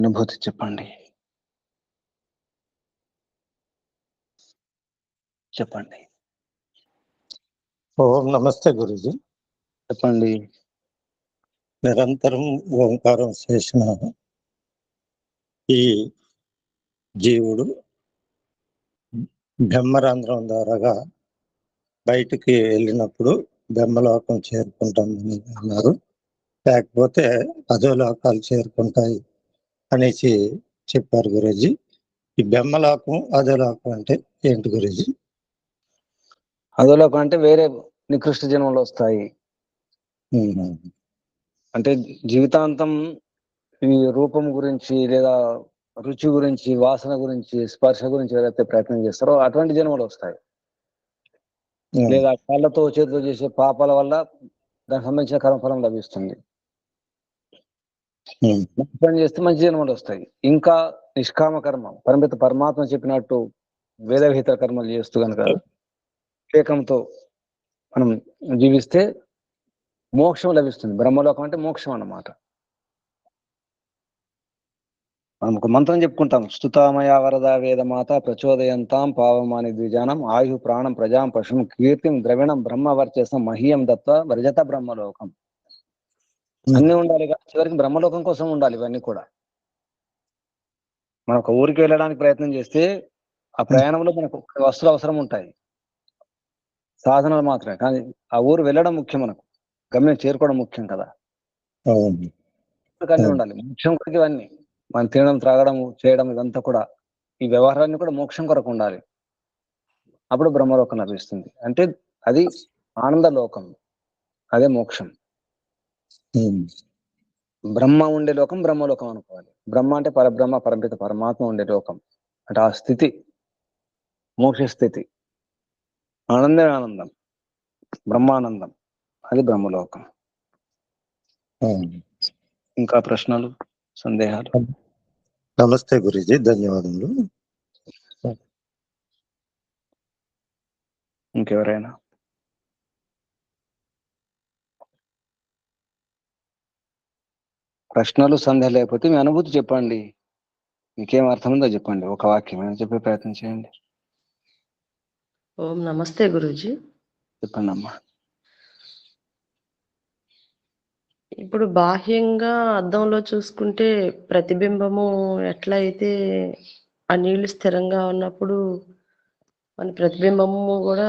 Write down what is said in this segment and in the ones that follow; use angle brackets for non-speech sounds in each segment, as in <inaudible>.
అనుభూతి చెప్పండి. చెప్పండి. ఓం నమస్తే గురుజీ. చెప్పండి. నిరంతరం ఓంకారం చేసిన ఈ జీవుడు బ్రహ్మరంధ్రం ద్వారాగా బయటికి వెళ్ళినప్పుడు బ్రహ్మలోకం చేరుకుంటామని అన్నారు. లేకపోతే అధోలోకాలు చేరుకుంటాయి. అనేసి చెప్పారు గురూజీ. ఈ బ్రహ్మలోకం అధోలోకం అంటే ఏంటి గురూజీ? అదోలోకం అంటే వేరే నికృష్ట జన్మలు వస్తాయి. అంటే జీవితాంతం ఈ రూపం గురించి లేదా రుచి గురించి వాసన గురించి స్పర్శ గురించి ఏదైతే ప్రయత్నం చేస్తారో అటువంటి జన్మలు వస్తాయి. లేదా కాళ్ళతో చేతితో చేసే పాపాల వల్ల దానికి సంబంధించిన కర్మఫలం లభిస్తుంది. Hmm. పని చేస్తే మంచి జన్మలు వస్తాయి. ఇంకా నిష్కామ కర్మ. పరమిత పరమాత్మ చెప్పినట్టు వేదవిహిత కర్మలు చేస్తూ కనుక వివేకంతో మనం జీవిస్తే మోక్షం లభిస్తుంది. బ్రహ్మలోకం అంటే మోక్షం అన్నమాట. మనం ఒక మంత్రం చెప్పుకుంటాం. స్తుతామయ వరద వేదమాత ప్రచోదయంతాం పావమాని ద్విజానం ఆయు ప్రాణం ప్రజాం పశుం కీర్తిం ద్రవిణం బ్రహ్మ వర్చసం మహీయం దత్త వ్రజత బ్రహ్మలోకం. అన్ని ఉండాలి కానీ చివరికి బ్రహ్మలోకం కోసం ఉండాలి ఇవన్నీ కూడా. మనం ఒక ఊరికి వెళ్ళడానికి ప్రయత్నం చేస్తే ఆ ప్రయాణంలో మనకు వస్తువులు అవసరం ఉంటాయి. సాధనాలు మాత్రమే. కానీ ఆ ఊరు వెళ్ళడం ముఖ్యం మనకు. గమ్యం చేరుకోవడం ముఖ్యం కదా. అన్నీ ఉండాలి. మోక్షం కొరకు ఇవన్నీ. మనం తినడం త్రాగడం చేయడం ఇదంతా కూడా ఈ వ్యవహారాన్ని కూడా మోక్షం కొరకు ఉండాలి. అప్పుడు బ్రహ్మలోకం లభిస్తుంది. అంటే అది ఆనంద లోకం. అదే మోక్షం. బ్రహ్మ ఉండే లోకం బ్రహ్మలోకం అనుకోవాలి. బ్రహ్మ అంటే పరబ్రహ్మ పరమిత పరమాత్మ ఉండే లోకం. అంటే ఆ స్థితి మోక్ష స్థితి. ఆనందే ఆనందం బ్రహ్మానందం. అది బ్రహ్మలోకం ఇంకా ప్రశ్నలు సందేహాలు? నమస్తే గురుజీ ధన్యవాదములు. ఇంకెవరైనా? ప్రశ్నలు సందేహాలు లేకపోతే మీ అనుభూతి చెప్పండి. మీకేం అర్థం ఉందో చెప్పండి. ఒక వాక్యం అయినా చెప్పే ప్రయత్నం చేయండి. ఓం నమస్తే గురూజీ. చెప్పండి అమ్మా ఇప్పుడు బాహ్యంగా అద్దంలో చూసుకుంటే ప్రతిబింబము ఎట్లా అయితే ఆ నీళ్ళు స్థిరంగా ఉన్నప్పుడు మన ప్రతిబింబము కూడా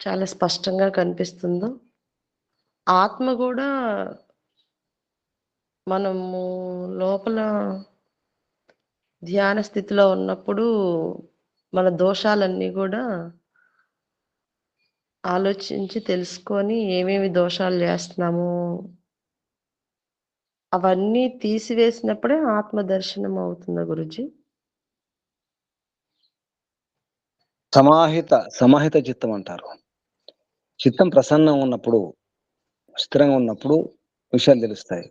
చాలా స్పష్టంగా కనిపిస్తుందో ఆత్మ కూడా మనము లోపల ధ్యాన స్థితిలో ఉన్నప్పుడు మన దోషాలన్నీ కూడా ఆలోచించి తెలుసుకొని ఏమేమి దోషాలు చేస్తున్నాము అవన్నీ తీసివేసినప్పుడే ఆత్మదర్శనం అవుతుందా గురుజీ. సమాహిత సమాహిత చిత్తం అంటారు. చిత్తం ప్రసన్నంగా ఉన్నప్పుడు స్థిరంగా ఉన్నప్పుడు విషయాలు తెలుస్తాయి.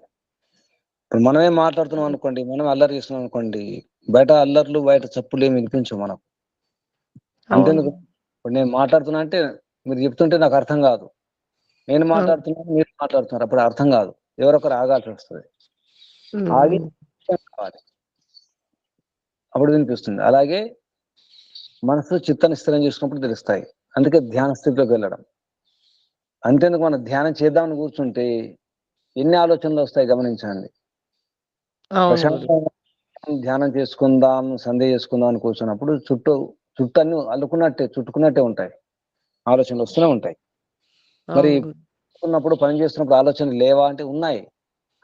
ఇప్పుడు మనమే మాట్లాడుతున్నాం అనుకోండి మనం అల్లరి చేస్తున్నాం అనుకోండి బయట అల్లర్లు బయట చప్పులు ఏమి వినిపించవు మనకు. అంతేందుకు? ఇప్పుడు నేను మాట్లాడుతున్నా అంటే మీరు చెప్తుంటే నాకు అర్థం కాదు. నేను మాట్లాడుతున్నాను మీరు మాట్లాడుతున్నారు అప్పుడు అర్థం కాదు. ఎవరొకరు ఆగాల్సి వస్తుంది. ఆగి కావాలి. అప్పుడు వినిపిస్తుంది. అలాగే మనసు చిత్తాన్ని స్థిరం చేసుకున్నప్పుడు తెలుస్తాయి. అందుకే ధ్యాన స్థితిలోకి వెళ్ళడం. అంతేందుకు? మనం ధ్యానం చేద్దామని కూర్చుంటే ఎన్ని ఆలోచనలు వస్తాయి గమనించండి. ధ్యానం చేసుకుందాం సందేహం చేసుకుందాం అని కూర్చున్నప్పుడు చుట్టూ చుట్టూ అన్ని అల్లుకున్నట్టే చుట్టుకున్నట్టే ఉంటాయి. ఆలోచనలు వస్తూనే ఉంటాయి. మరి. ఉన్నప్పుడు పని చేస్తున్నప్పుడు ఆలోచనలు లేవా అంటే ఉన్నాయి.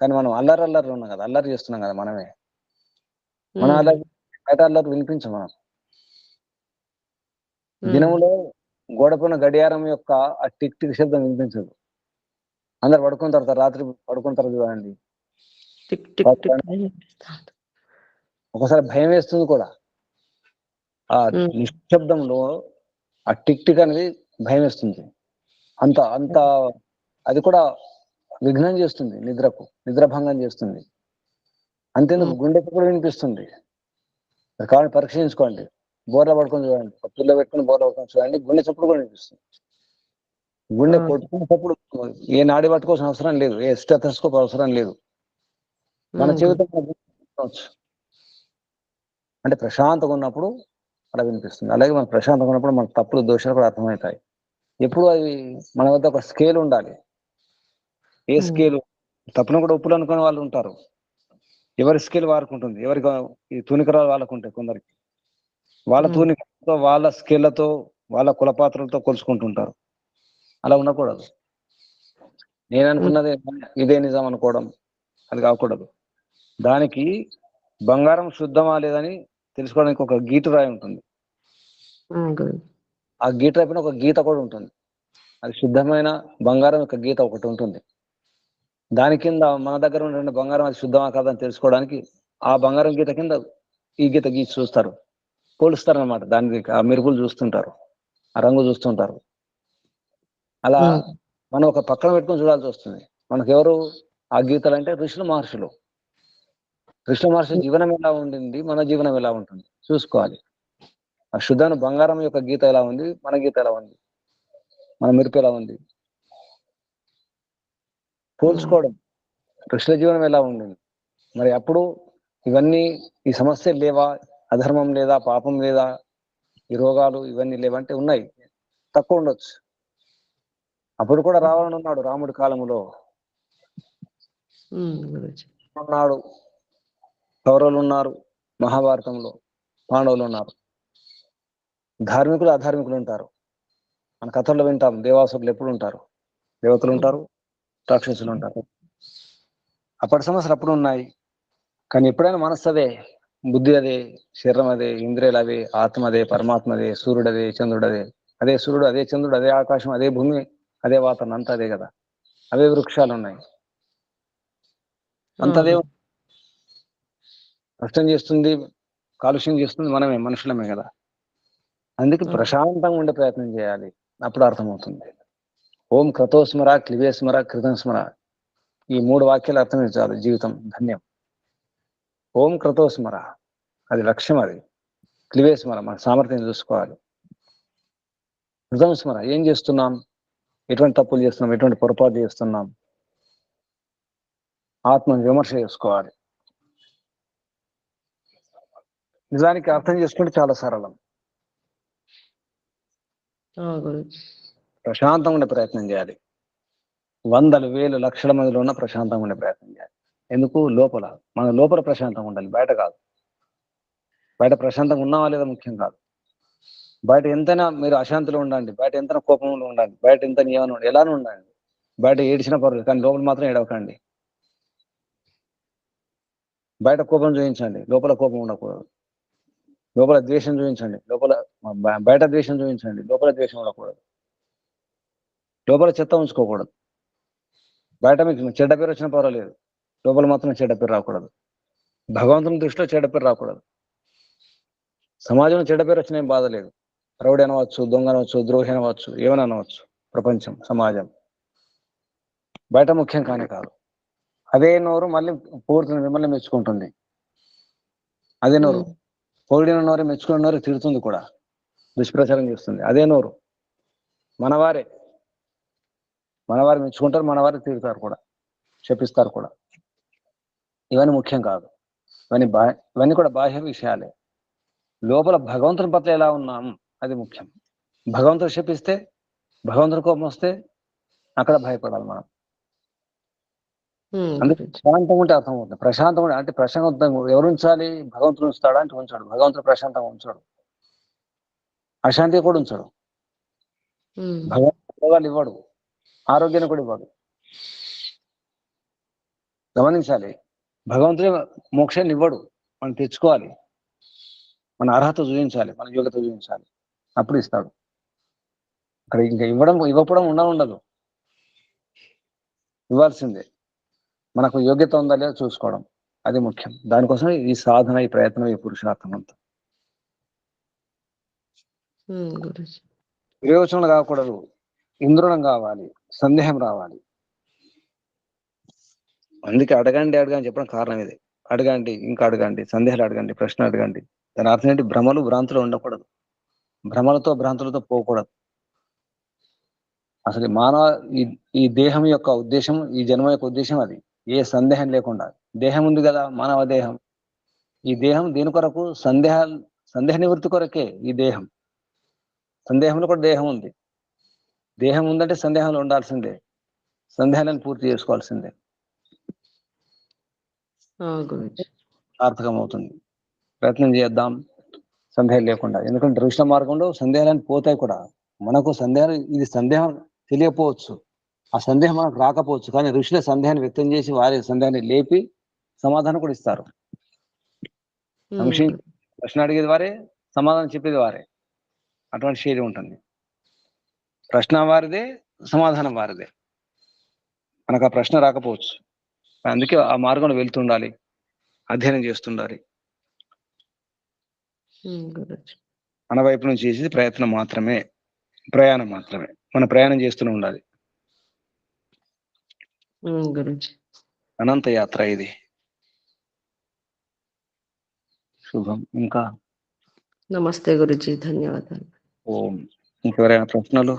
కానీ మనం అల్లరి అల్లరి ఉన్నాం కదా అల్లరి చేస్తున్నాం కదా మనమే. మన అల్లరి బయట అల్లరి వినిపించం మనం. దినములో గోడపైన గడియారం యొక్క ఆ టిక్ టిక్ శబ్దం వినిపించదు. అందరు పడుకున్న తర్వాత రాత్రి పడుకున్న తర్వాత చూడండి. టిక్ టిక్ టిక్ అని వినిపిస్తుంది. ఒకసారి భయం వేస్తుంది కూడా. ఆ నిశ్శబ్దంలో ఆ టిక్ టిక్ అనేది భయం వేస్తుంది. అంత అంత అది కూడా విఘ్నం చేస్తుంది నిద్రకు నిద్రభంగం చేస్తుంది. అంతేందుకు. గుండెకు కూడా వినిపిస్తుంది. కావాలని పరీక్షించుకోండి. బోర్ల పడుకొని చూడండి పప్పుల్లో పెట్టుకుని బోర్ల పడుకొని చూడండి గుండె చప్పుడు కూడా వినిపిస్తుంది. గుండె. కొట్టుకునేటప్పుడు ఏ నాడి పట్టుకోవాల్సిన అవసరం లేదు ఏ స్టెథోస్కోప్ అవసరం లేదు. మన ఉమ్, జీవితం వినవచ్చు అంటే ప్రశాంతంగా ఉన్నప్పుడు అలా వినిపిస్తుంది. అలాగే మన ప్రశాంతంగా ఉన్నప్పుడు మన తప్పులు దోషాలు కూడా అర్థమవుతాయి. ఎప్పుడు అవి మన వద్ద ఒక స్కేల్ ఉండాలి. ఏ. స్కేల్ తప్పును కూడా ఉప్పులు అనుకునే వాళ్ళు ఉంటారు. ఎవరి స్కేల్ వారుకుంటుంది? ఎవరికి ఈ తూనికరాలు వాళ్ళకు ఉంటాయి కొందరికి. వాళ్ళ. తూనికలతో వాళ్ళ స్కేళ్ళతో వాళ్ళ కులపాత్రలతో కొలుచుకుంటుంటారు. అలా ఉండకూడదు. నేను అనుకున్నది ఇదే నిజం అనుకోవడం అది కాకూడదు. దానికి బంగారం శుద్ధమా లేదని తెలుసుకోవడానికి ఒక గీటు రాయి ఉంటుంది. ఆ గీత పైన ఒక గీత కూడా ఉంటుంది. అది శుద్ధమైన బంగారం యొక్క గీత ఒకటి ఉంటుంది. దాని కింద మన దగ్గర ఉన్న బంగారం అది శుద్ధమా కాదని తెలుసుకోవడానికి ఆ బంగారం గీత కింద ఈ గీత గీసి చూస్తారు. పోలుస్తారు అనమాట దానికి ఆ మెరుపులు చూస్తుంటారు. ఆ రంగు చూస్తుంటారు. అలా. మనం ఒక పక్కన పెట్టుకొని చూడాల్సి వస్తుంది. మనకు ఎవరు ఆ గీతలు అంటే ఋషులు మహర్షులు. ఋషుల మహర్షి జీవనం ఎలా ఉండింది? మన జీవనం ఎలా ఉంటుంది? చూసుకోవాలి. ఆ శుద్ధమైన బంగారం యొక్క గీత ఎలా ఉంది? మన గీత ఎలా ఉంది? మన మెరుపు ఎలా ఉంది? పోల్చుకోవడం. ఋషుల జీవనం ఎలా ఉండింది? మరి అప్పుడు ఇవన్నీ ఈ సమస్యలు లేవా? అధర్మం లేదా? పాపం లేదా? ఈ రోగాలు ఇవన్నీ లేవంటే ఉన్నాయి. తక్కువ ఉండొచ్చు. అప్పుడు కూడా రావణుడు ఉన్నాడు రాముడి కాలంలో. ఉన్నాడు కౌరవులు ఉన్నారు మహాభారతంలో పాండవులు ఉన్నారు ధార్మికులు అధార్మికులు ఉంటారు. మన కథల్లో వింటాం దేవాసురులు ఎప్పుడు ఉంటారు? దేవతలు ఉంటారు? రాక్షసులు ఉంటారు. అప్పటి సమస్యలు అప్పుడు ఉన్నాయి. కానీ ఎప్పుడైనా మనస్సు అదే బుద్ధి అదే శరీరం అదే ఇంద్రియాలు అదే ఆత్మ అదే పరమాత్మ అదే సూర్యుడు అదే చంద్రుడు అదే అదే సూర్యుడు అదే చంద్రుడు అదే ఆకాశం అదే భూమి అదే వాతావరణం అంతా అదే కదా. అవే వృక్షాలు ఉన్నాయి. అంత అదే అవును. నష్టం చేస్తుంది కాలుష్యం చేస్తుంది మనమే మనుషులమే కదా. అందుకే. ప్రశాంతంగా ఉండే ప్రయత్నం చేయాలి. అప్పుడు అర్థమవుతుంది. ఓం క్రతోస్మర క్లివేస్మర కృతం స్మర. ఈ మూడు వాక్యాలు అర్థం చాలు. జీవితం ధన్యం. ఓం క్రతోస్మర అది లక్ష్యం అది. క్లివేస్మర మన సామర్థ్యం చూసుకోవాలి. కృతం స్మర. ఏం చేస్తున్నాం? ఎటువంటి తప్పులు చేస్తున్నాం? ఎటువంటి పొరపాటు చేస్తున్నాం? ఆత్మ విమర్శ చేసుకోవాలి. నిజానికి అర్థం చేసుకుంటే చాలా సరళం. ప్రశాంతంగా ఉండే ప్రయత్నం చేయాలి. వందలు వేలు లక్షల మందిలో ఉన్న ప్రశాంతంగా ఉండే ప్రయత్నం చేయాలి. ఎందుకు? లోపల. మన లోపల ప్రశాంతంగా ఉండాలి బయట కాదు. బయట ప్రశాంతంగా ఉన్నావా లేదా ముఖ్యం కాదు. బయట ఎంతైనా మీరు అశాంతిలో ఉండండి. బయట ఎంతైనా కోపంలో ఉండండి. బయట ఎంత ఏమైనా ఉండండి. ఎలానూ ఉండండి. బయట ఏడిచిన పర్లేదు కానీ లోపల మాత్రం ఏడవకండి. బయట కోపం చూపించండి. లోపల కోపం ఉండకూడదు. లోపల ద్వేషం చూపించండి. లోపల బయట ద్వేషం చూపించండి. లోపల ద్వేషం ఉండకూడదు. లోపల చెత్త ఉంచుకోకూడదు. బయట మీకు చెడ్డ పేరు వచ్చిన పర్వాలేదు. లోపల మాత్రం చెడ్డ పేరు రాకూడదు. భగవంతుని దృష్టిలో చెడ్డ పేరు రాకూడదు. సమాజంలో చెడ్డ పేరు వచ్చిన ఏం బాధ లేదు. రౌడీ అనవచ్చు దొంగ అనవచ్చు ద్రోహి అనవచ్చు ఏమని అనవచ్చు. ప్రపంచం సమాజం. బయట ముఖ్యం కానీ కాదు. అదే నోరు మళ్ళీ పూర్తిని మిమ్మల్ని మెచ్చుకుంటుంది. అదే నోరు. పొగిడిన నోరు మెచ్చుకున్న నోరు తిడుతుంది కూడా. దుష్ప్రచారం చేస్తుంది. అదే నోరు. మనవారే. మనవారు మెచ్చుకుంటారు మనవారు తిడతారు కూడా. శపిస్తారు కూడా. ఇవన్నీ ముఖ్యం కాదు. ఇవన్నీ బా ఇవన్నీ కూడా బాహ్య విషయాలే. లోపల భగవంతుని పట్ల ఎలా ఉన్నాం? అది ముఖ్యం. భగవంతుడు శపిస్తే భగవంతుడు కోపం వస్తే అక్కడ భయపడాలి మనం. అందుకే ప్రశాంతంగా ఉంటే అర్థమవుతుంది ప్రశాంతంగా ఉంటే- అంటే ప్రశాంతంగా ఎవరు ఉంచాలి భగవంతుడు ఉంచుతాడా అంటే ఉంచాడు. భగవంతుడు ప్రశాంతంగా ఉంచాడు. అశాంతి కూడా ఉంచాడు. భగవంతుడు ఇవ్వడు. ఆరోగ్యాన్ని కూడా ఇవ్వడు. గమనించాలి. భగవంతుడే మోక్షాన్ని ఇవ్వడు. మనం తెచ్చుకోవాలి. మన అర్హత చూపించాలి. మన యోగ్యత చూపించాలి. అప్పుడు ఇస్తాడు. అక్కడ ఇంకా ఇవ్వడం ఇవ్వకపోవడం ఉండ ఉండదు. ఇవ్వాల్సిందే. మనకు యోగ్యత ఉందా లేదా చూసుకోవడం. అది ముఖ్యం. దానికోసం ఈ సాధన ఈ ప్రయత్నం ఈ పురుషార్థం అంతా. ఉమ్, గురూజీ. విరోచనం కాకూడదు. ఇంద్రుడం కావాలి. సందేహం రావాలి. అందుకే అడగండి అడగని చెప్పడం కారణం ఇది. అడగండి ఇంకా అడగండి సందేహాలు అడగండి ప్రశ్న అడగండి. దాని అర్థం ఏంటి? భ్రమలు భ్రాంతులు ఉండకూడదు. భ్రమలతో భ్రాంతులతో పోకూడదు. అసలు మానవ ఈ ఈ దేహం యొక్క ఉద్దేశం ఈ జన్మ యొక్క ఉద్దేశం అది. ఏ సందేహం లేకుండా. దేహం ఉంది కదా మానవ దేహం. ఈ దేహం దీని కొరకు? సందేహ సందేహ నివృత్తి కొరకే ఈ దేహం. సందేహంలో కూడా దేహం ఉంది. దేహం ఉందంటే సందేహంలో ఉండాల్సిందే. సందేహాలను పూర్తి చేసుకోవాల్సిందే. సార్థకం అవుతుంది ప్రయత్నం చేద్దాం. సందేహం లేకుండా. ఎందుకంటే దృష్ట మార్గంలో సందేహాలు పోతాయి కూడా. మనకు సందేహాలు ఇది సందేహం తెలియకపోవచ్చు. ఆ సందేహం మనకు రాకపోవచ్చు. కానీ ఋషుల సందేహాన్ని వ్యక్తం చేసి వారి సందేహాన్ని లేపి సమాధానం కూడా ఇస్తారు. ప్రశ్న అడిగేది వారే సమాధానం చెప్పేది వారే. అటువంటి శైలి ఉంటుంది. ప్రశ్న వారిదే సమాధానం వారిదే. మనకు ఆ ప్రశ్న రాకపోవచ్చు. అందుకే ఆ మార్గంలో వెళ్తుండాలి. అధ్యయనం చేస్తుండాలి. మన వైపు నుంచి చేసేది ప్రయత్నం మాత్రమే. ప్రయాణం మాత్రమే. మన ప్రయాణం చేస్తూనే ఉండాలి. గురుజీ అనంత యాత్ర ఇది. శుభం. ఇంకా? నమస్తే గురుజీ. ధన్యవాదాలు. ఓం. ఇంకెవరైనా ప్రశ్నలు?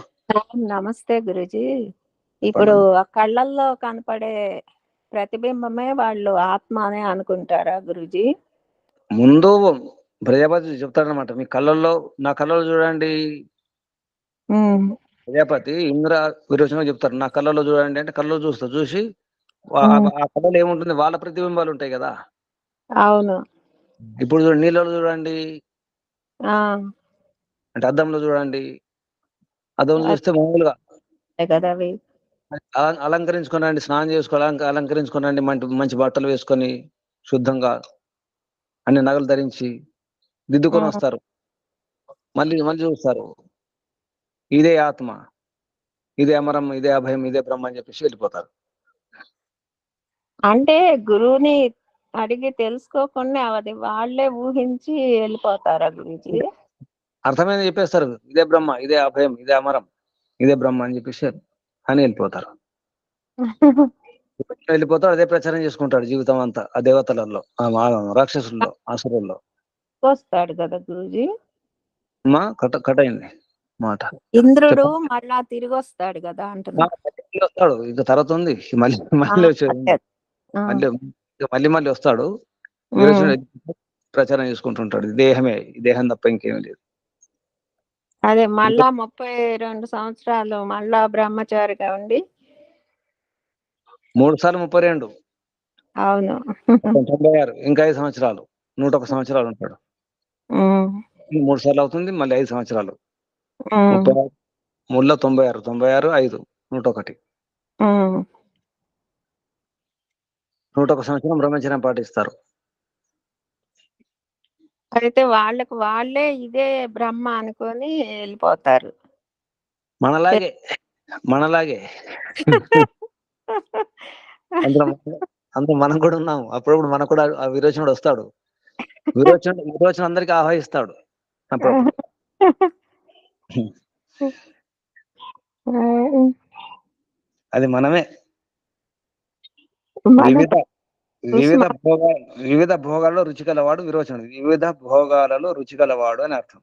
నమస్తే గురుజీ. ఇప్పుడు ఆ కళ్ళల్లో కనపడే ప్రతిబింబమే వాళ్ళు ఆత్మ అని అనుకుంటారా గురుజీ? ముందు ప్రజాపతి చెప్తాడనమాట మీ కళ్ళల్లో నా కళ్ళలో చూడండి. ప్రజాపతి ఇంద్ర విరోచన చెప్తారు. నా కళ్ళలో చూడండి అంటే కళ్ళలో చూస్తా. చూసి. ఆ కళ్ళలో ఏముంటుంది? వాళ్ళ ప్రతిబింబాలు ఉంటాయి కదా. అవును. ఇప్పుడు చూడండి నీళ్ళలో చూడండి. అంటే అద్దంలో చూడండి. అద్దంలో చూస్తే మామూలుగా అలంకరించుకోనండి స్నానం చేసుకోవాలి అలంక- అలంకరించుకోనండి మంచి మంచి బట్టలు వేసుకొని శుద్ధంగా అన్ని నగలు ధరించి దిద్దుకొని. వస్తారు. మళ్ళీ మళ్ళీ చూస్తారు. ఇదే ఆత్మ ఇదే అమరం ఇదే అభయం ఇదే బ్రహ్మ అని చెప్పేసి వెళ్ళిపోతారు. అంటే గురువుని అడిగి తెలుసుకోకుండా అది వాళ్ళే ఊహించి వెళ్ళిపోతారా గురుజీ? అర్థమైంది చెప్పేస్తారు. ఇదే బ్రహ్మ ఇదే అభయం ఇదే అమరం ఇదే బ్రహ్మ అని చెప్పేసి అని వెళ్ళిపోతారు. <laughs> వెళ్ళిపోతాడు అదే ప్రచారం చేసుకుంటాడు జీవితం అంతా ఆ దేవతలలో రాక్షసుల్లో అసురుల్లో వస్తాడు కదా గురుజీ? మా కట కట్ అయింది. మాట ఇంద్రుడు మళ్ళా తిరిగి వస్తాడు కదా అంటున్నా. మళ్ళీ వస్తాడు ఇంకా తర్వాత ఉంది. మళ్ళీ మళ్ళీ మళ్ళీ ఇక మళ్ళీ మళ్ళీ వస్తాడు. ప్రచారం చేసుకుంటుంటాడు. దేహమే. ఈ దేహం తప్ప ఇంకేమీ లేదు. అదే మళ్ళా ముప్పై రెండు సంవత్సరాలు మళ్ళా బ్రహ్మచారిగా ఉండి మూడు సార్లు ముప్పై రెండు. అవును. తొంభై ఆరు. ఇంకా ఐదు సంవత్సరాలు. నూట ఒక సంవత్సరాలు ఉంటాడు. మూడు సార్లు అవుతుంది మళ్ళీ ఐదు సంవత్సరాలు. ముప్పై మూడులో తొంభై ఆరు తొంభై ఆరు ఐదు నూట ఒకటి. నూట ఒక సంవత్సరం బ్రహ్మచర్యం పాటిస్తారు. అయితే వాళ్ళకు వాళ్ళే ఇదే బ్రహ్మ అనుకొని వెళ్ళిపోతారు. మనలాగే మనలాగే. అందులో మన- కూడా ఉన్నాం అప్పుడప్పుడు మనకు కూడా ఆ విరోచనుడు వస్తాడు. విరోచన విరోచన అందరికి ఆహ్వానిస్తాడు అప్పుడప్పుడు. అది మనమే. మన- వివిధ వివిధ భోగ వివిధ భోగాల్లో రుచి గలవాడు విరోచనుడు. వివిధ భోగాలలో రుచి గలవాడు అని అర్థం.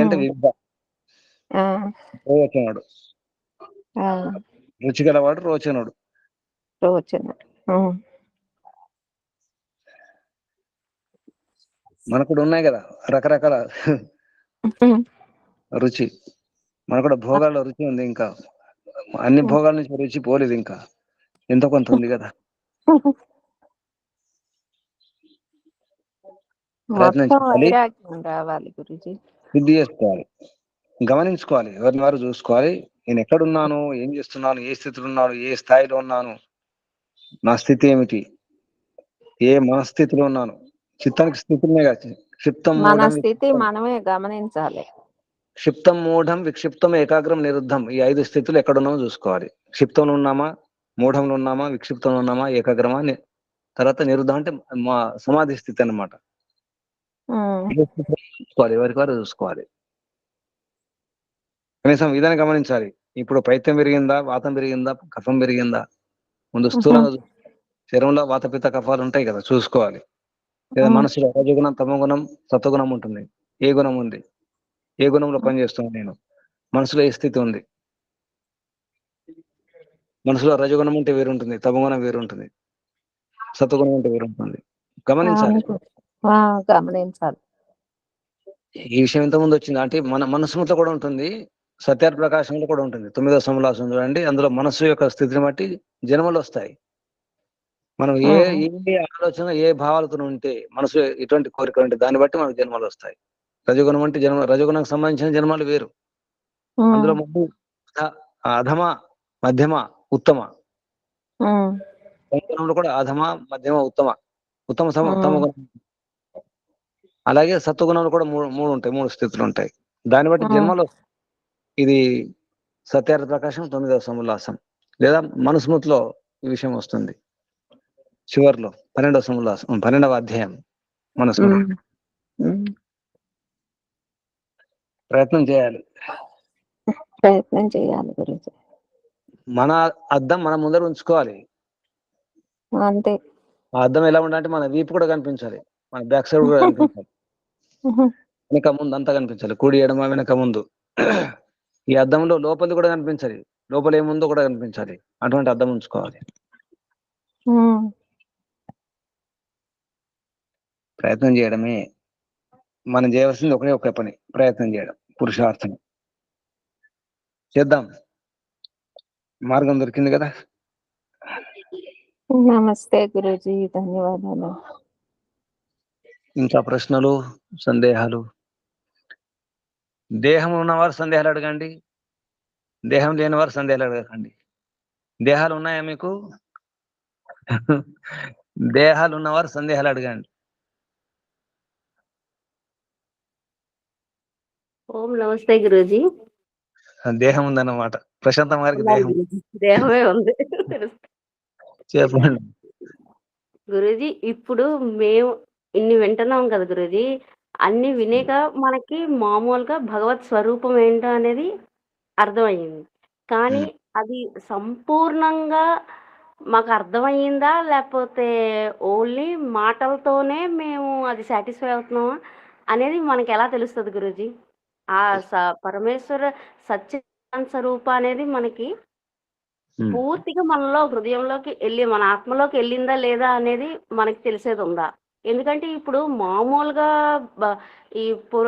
అంటే. వివిధ. రోచనుడు రుచి గలవాడు రోచనుడు. రోచన. ఉమ్, మనకు కూడా ఉన్నాయి కదా రకరకాల. రుచి. మనకు కూడా భోగాల్లో రుచి ఉంది ఇంకా. అన్ని భోగాల నుంచి రుచి పోలేదు ఇంకా. ఎంతో కొంత ఉంది కదా. శుద్ధి చేసుకోవాలి. గమనించుకోవాలి. ఎవరిని వారు చూసుకోవాలి. నేను ఎక్కడున్నాను ఏం చేస్తున్నాను ఏ స్థితిలో ఉన్నాను ఏ స్థాయిలో ఉన్నాను నా స్థితి ఏమిటి ఏ మనస్థితిలో ఉన్నాను. చిత్తానికి స్థితినే కాదు. క్షిప్తం మన స్థితి. మనమే గమనించాలి. క్షిప్తం మూఢం విక్షిప్తం ఏకాగ్రం నిరుద్ధం ఈ ఐదు స్థితులు ఎక్కడున్నామో చూసుకోవాలి. క్షిప్తంలో ఉన్నామా? మూఢంలో ఉన్నామా? విక్షిప్తంలో ఉన్నామా? ఏకాగ్రమా? తర్వాత నిరుద్ధం అంటే మా సమాధి స్థితి అన్నమాట. ఉమ్, చూసుకోవాలి? ఎవరికి వారు చూసుకోవాలి? కనీసం ఇదని గమనించాలి. ఇప్పుడు పైత్యం పెరిగిందా? వాతం పెరిగిందా? కఫం పెరిగిందా? ముందు స్థూలంగా శరీరంలో వాతపిత్త కఫాలు ఉంటాయి కదా చూసుకోవాలి. లేదా. మనసులో రజగుణం తమగుణం సత్వగుణం ఉంటుంది. ఏ గుణం ఉంది? ఏ గుణంలో పనిచేస్తున్నాను నేను? మనసులో ఏ స్థితి ఉంది? మనసులో రజగుణం ఉంటే వేరుంటుంది తమగుణం వేరుంటుంది సత్వగుణం అంటే వేరు ఉంటుంది గమనించాలి గమనించాలి. ఈ విషయం ఇంత ముందు వచ్చింది. అంటే మన మనస్మృత కూడా ఉంటుంది సత్యార్ ప్రకాశంలో కూడా ఉంటుంది. తొమ్మిదో సమలాసం చూడండి అందులో మనస్సు యొక్క స్థితిని బట్టి జన్మలు వస్తాయి. మనం ఏ ఏ ఆలోచన ఏ భావాలతో ఉంటే మనసు ఎటువంటి కోరిక ఉంటే దాన్ని బట్టి మనకు జన్మలు వస్తాయి. రజగుణం అంటే జన్మ రజగుణంకి సంబంధించిన జన్మలు వేరు. అందులో ముందు అధ- అధమ మధ్యమ ఉత్తమ. ఉమ్, గుణంలో కూడా అధమ మధ్యమ ఉత్తమ. ఉత్తమ. ఉత్తమ గుణం. అలాగే సత్వగుణంలో కూడా మూడు మూడు ఉంటాయి మూడు స్థితులు ఉంటాయి. దాన్ని బట్టి. జన్మలో ఇది సత్యార్థ ప్రకాశం తొమ్మిదవ సమోల్లాసం లేదా మనుస్మృతిలో ఈ విషయం వస్తుంది. చివర్లో పన్నెండవ సమోల్లాసం పన్నెండవ అధ్యాయం. మనుస్మృతి. ప్రయత్నం చేయాలి. ప్రయత్నం చేయాలి గురుజీ. మన అద్దం మన ముందర ఉంచుకోవాలి. అంతే. ఆ అద్దం ఎలా ఉండాలంటే మన వీపు కూడా కనిపించాలి. మన బ్యాక్ సైడ్ కూడా కనిపించాలి. <laughs> వెనక ముందు అంతా కనిపించాలి. కుడి ఎడమ వెనక ముందు. ఈ అద్దంలో లోపలిది కూడా కనిపించాలి. లోపల ఏముందో కూడా కనిపించాలి. అటువంటి అద్దం ఉంచుకోవాలి. ప్రయత్నం చేయడమే. మనం చేయవలసింది ఒకే ఒకే పని ప్రయత్నం చేయడం పురుషార్థం. చేద్దాం. మార్గం దొరికింది కదా? నమస్తే గురుజీ ధన్యవాదాలు. ఇంకా ప్రశ్నలు సందేహాలు? దేహం ఉన్నవారు సందేహాలు అడగండి. దేహం లేని వారు సందేహాలు అడగకండి. దేహాలు ఉన్నాయా మీకు? <laughs> దేహాలు ఉన్నవారు సందేహాలు అడగండి. ఓం నమస్తే గురూజీ. దేహం ఉందన్నమాట ప్రశాంతం గారికి దేహం. దేహమే ఉంది. చెప్పండి. గురూజీ ఇప్పుడు మేము ఇన్ని వింటున్నాం కదా గురూజీ అన్ని వినేక మనకి మామూలుగా భగవత్ స్వరూపం ఏంటో అనేది అర్థమయ్యింది. కానీ అది సంపూర్ణంగా మాకు అర్థమయ్యిందా లేకపోతే ఓన్లీ మాటలతోనే మేము అది సాటిస్ఫై అవుతున్నామా అనేది మనకి ఎలా తెలుస్తుంది గురూజీ? ఆ స పరమేశ్వర సత్య స్వరూప అనేది మనకి. పూర్తిగా మనలో హృదయంలోకి వెళ్ళి మన ఆత్మలోకి వెళ్ళిందా లేదా అనేది మనకి తెలిసేది ఉందా ఎందుకంటే ఇప్పుడు మామూలుగా ఈ పుర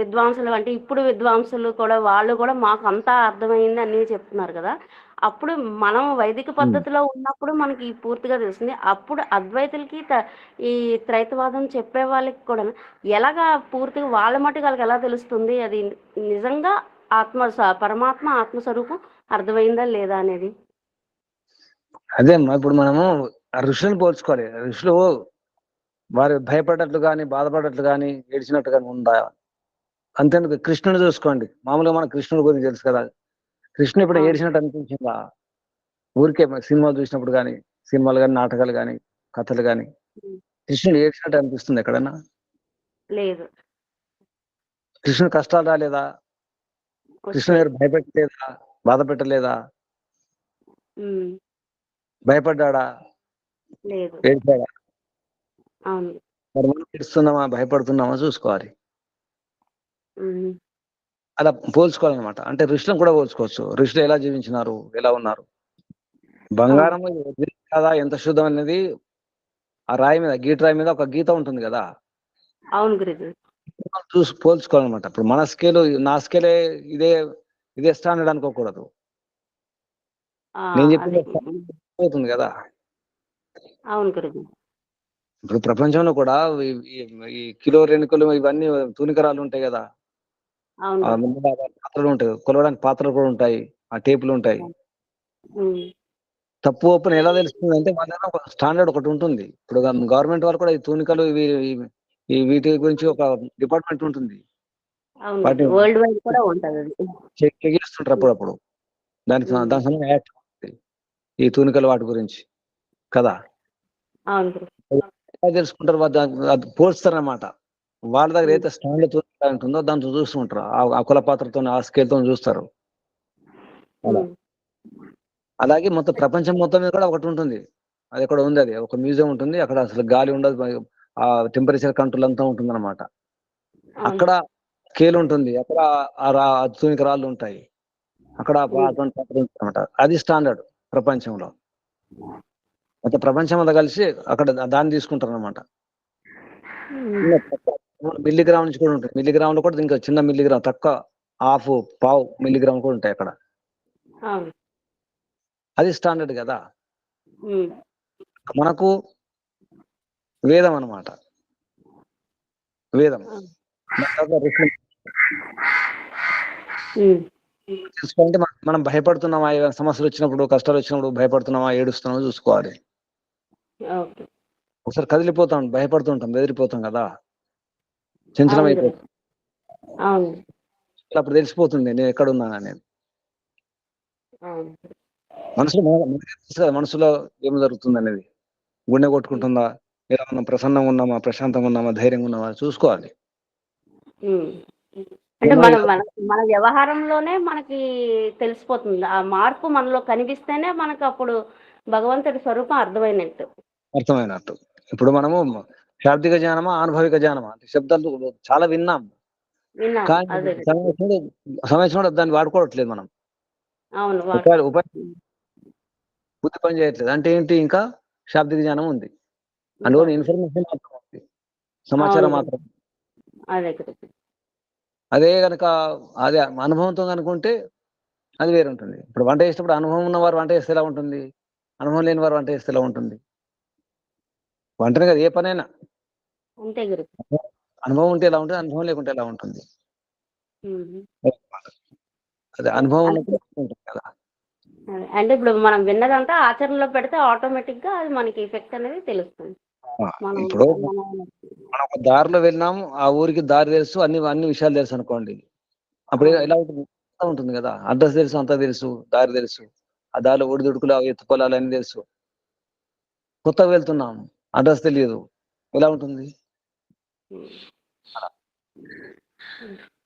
విద్వాంసులు అంటే ఇప్పుడు విద్వాంసులు కూడా వాళ్ళు కూడా మాకు అంతా అర్థమైంది అని చెప్తున్నారు కదా. అప్పుడు మనం వైదిక పద్ధతిలో ఉన్నప్పుడు మనకి పూర్తిగా తెలిసింది. అప్పుడు అద్వైతులకి ఈ త్రైతవాదం చెప్పే వాళ్ళకి కూడా ఎలాగా పూర్తిగా వాళ్ళ మట్టుకు వాళ్ళకి ఎలా తెలుస్తుంది? అది నిజంగా ఆత్మ పరమాత్మ ఆత్మస్వరూపం అర్థమైందా లేదా అనేది? అదే అమ్మా ఇప్పుడు మనము ఋషులను పోల్చుకోవాలి. ఋషులు వారు భయపడ్డట్లు కానీ బాధపడ్డట్లు కానీ ఏడ్చినట్టు కానీ ఉందా అంతేందుకు కృష్ణుని చూసుకోండి. మామూలుగా మన కృష్ణుడి గురించి తెలుసు కదా. కృష్ణుడు ఇప్పుడు. ఏడ్చినట్టు అనిపించిందా? ఊరికే సినిమాలు చూసినప్పుడు కానీ సినిమాలు కానీ నాటకాలు కానీ కథలు కానీ. కృష్ణుడు ఏడ్చినట్టు అనిపిస్తుంది ఎక్కడన్నా? లేదు. కృష్ణుడు కష్టాలు రాలేదా? వచ్చాయి. గారు భయపెట్టలేదా? బాధ పెట్టలేదా? భయపడ్డా ఏడ్చాడా? మరి మనం ఏడుస్తున్నామా? భయపడుతున్నామా? చూసుకోవాలి. అలా పోల్చుకోవాలన్నమాట. అంటే ఋషులను కూడా పోల్చుకోవచ్చు. ఋషులు ఎలా జీవించినారు? ఎలా ఉన్నారు? బంగారం కదా ఎంత శుద్ధం అనేది ఆ రాయి మీద గీట రాయి మీద ఒక గీత ఉంటుంది కదా? అవును చూసి పోల్చుకోవాలన్నమాట. ఇప్పుడు మన స్కేల్ నా స్కేలే ఇదే ఇదే స్టాండర్డ్ అనుకోకూడదు. నేను అది. చెప్పిన అవుతుంది కదా? అవును గురుజీ. ఇప్పుడు ప్రపంచంలో కూడా ఈ- కిలో రెణుకలు ఇవన్నీ తూనికరాలు ఉంటాయి కదా అవును ఆ గురూజీ. ముందు పాత్రలు ఉంటాయి. కొలవడానికి పాత్రలు కూడా ఉంటాయి. ఆ టేపులు ఉంటాయి. తప్పు ఒప్పుని ఎలా తెలుస్తుంది అంటే మన దగ్గర ఒక స్టాండర్డ్ ఒకటి ఉంటుంది. ఇప్పుడు గవర్నమెంట్ వాళ్ళు కూడా ఈ తూనికలు ఇవి వీటి గురించి ఒక డిపార్ట్మెంట్ ఉంటుంది. చెక్ చేస్తుంటారు అప్పుడప్పుడు. దానికి. దాని సంబంధం యాక్ట్. ఈ తూనికలు వాటి గురించి. కదా? తెలుసుకుంటారు వాళ్ళు అది పోల్స్తారన్నమాట. వాళ్ళ దగ్గర అయితే తూనిక ఉంటుందో దాంతో చూస్తుంటారు. ఆ- కుల పాత్రతో ఆ స్కేల్తో చూస్తారు అలాగే మొత్తం ప్రపంచం మొత్తం మీద కూడా ఒకటి ఉంటుంది. అది ఎక్కడ ఉంది అది. ఒక మ్యూజియం ఉంటుంది. అక్కడ అసలు గాలి ఉండదు. ఆ టెంపరేచర్ కంట్రోల్ అంతా ఉంటుంది అనమాట. అక్కడ స్కేల్ ఉంటుంది. అక్కడ ఆ రా అత్తునిక రాళ్ళు ఉంటాయి. అక్కడ అనమాట అది స్టాండర్డ్ ప్రపంచంలో. అయితే ప్రపంచం అంతా కలిసి అక్కడ దాన్ని తీసుకుంటారు అనమాట. మిల్లీగ్రామ్ నుంచి కూడా ఉంటుంది మిల్లీగ్రామ్లో కూడా ఇంకా చిన్న మిల్లీగ్రామ్ తక్కువ హాఫ్ పావు మిల్లీగ్రామ్ కూడా ఉంటాయి అక్కడ. అది స్టాండర్డ్ కదా. మనకు వేదం అన్నమాట. వేదం. చూసుకోవాలంటే మనం- మనం భయపడుతున్నామా? ఏదైనా సమస్యలు వచ్చినప్పుడు కష్టాలు వచ్చినప్పుడు భయపడుతున్నామా? ఏడుస్తున్నామా? చూసుకోవాలి. ఒకసారి కదిలిపోతాం భయపడుతుంటాం బెదిరిపోతాం కదా? చంచలం అవును. అయిపోతాం అవును. అప్పుడు తెలిసిపోతుంది నేను ఎక్కడ ఉన్నాను అనేది మనసులో మన- మనసులో ఏం జరుగుతుంది అనేది. గుండె కొట్టుకుంటుందా? ఎలా ఉన్నాం ప్రసన్నంగా ఉన్నామా? ప్రశాంతంగా ఉన్నామా? ధైర్యంగా ఉన్నామా? చూసుకోవాలి. అంటే మన మన మన వ్యవహారంలోనే మనకి తెలిసిపోతుంది. ఆ మార్పు మనలో కనిపిస్తేనే మనకు అప్పుడు భగవంతుడి స్వరూపం అర్థమైనట్టు. అర్థమైనట్టు. ఇప్పుడు మనము శాబ్దిక జ్ఞానమా అనుభవిక జ్ఞానమా? అంటే శబ్దాలు చాలా విన్నాం. కానీ సమస్య దాన్ని వాడుకోవట్లేదు మనం. బుద్ధి పని చేయట్లేదు. అంటే ఏంటి? ఇంకా శాబ్దిక జ్ఞానం ఉంది. అందులో ఇన్ఫర్మేషన్ మాత్రం ఉంది. సమాచారం. మాత్రం అదే కనుక అదే అనుభవంతో కనుకుంటే అది వేరు ఉంటుంది ఇప్పుడు వంట చేసేటప్పుడు అనుభవం ఉన్నవారు వంట చేస్తే ఎలా ఉంటుంది? అనుభవం లేని వారు వంట చేస్తే ఎలా ఉంటుంది? వంటనే కదా ఏ పనైనా. అంతే గురు. అనుభవం ఉంటే ఎలా ఉంటుంది? అనుభవం లేకుంటే ఎలా ఉంటుంది. అదే అనుభవం ఉంటుంది కదా. అంటే ఇప్పుడు మనం విన్నదంతా ఆచరణలో పెడితే ఆటోమేటిక్గా అది మనకి ఎఫెక్ట్ అనేది తెలుస్తుంది. ఇప్పుడు మనం ఒక దారిలో వెళ్ళినాము ఆ ఊరికి దారి తెలుసు అన్ని అన్ని విషయాలు తెలుసు అనుకోండి. అప్పుడు. ఎలా ఉంటుంది? ఉంటుంది కదా. అడ్రస్ తెలుసు అంతా తెలుసు దారి తెలుసు. ఆ దారిలో ఒడిదుడుకులు అవి ఎత్తు పొలాలు అన్ని తెలుసు. కొత్తగా వెళ్తున్నాం అడ్రస్ తెలియదు. ఎలా ఉంటుంది?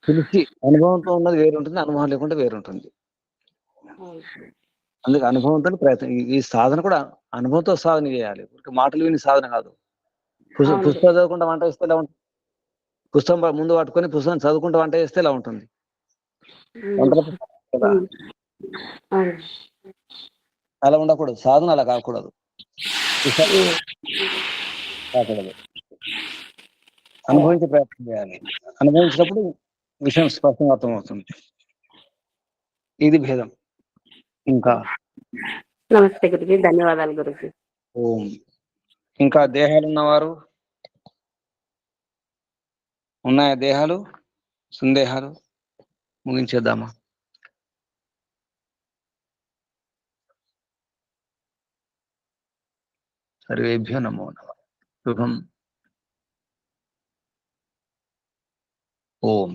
తెలిసి అనుభవంతో ఉన్నది వేరు ఉంటుంది అనుభవం లేకుండా వేరు ఉంటుంది అవును. అందుకే అనుభవంతో ప్రయత్నం ఈ- సాధన కూడా అనుభవంతో సాధన చేయాలి. మాటలు విని సాధన కాదు. పుస్తకం చదువుకుంటా వంట చేస్తే ఎలా ఉంటుంది? పుస్తకం ముందు పట్టుకొని పుస్తకం చదువుకుంటా వంట చేస్తే ఎలా ఉంటుంది. అలా ఉండకూడదు. సాధన అలా కాకూడదు. కాకూడదు. అనుభవించే ప్రయత్నం చేయాలి. అనుభవించినప్పుడు విషయం స్పష్టంగా అర్థమవుతుంది. ఇది భేదం. ఇంకా? నమస్తే గురుజీ ధన్యవాదాలు గురుజీ. ఓం. ఇంకా దేహాలు ఉన్నవారు? ఉన్నాయా దేహాలు? సందేహాలు? ముగించేద్దామా? సర్వేభ్యో నమో నమ. శుభం. ஓம்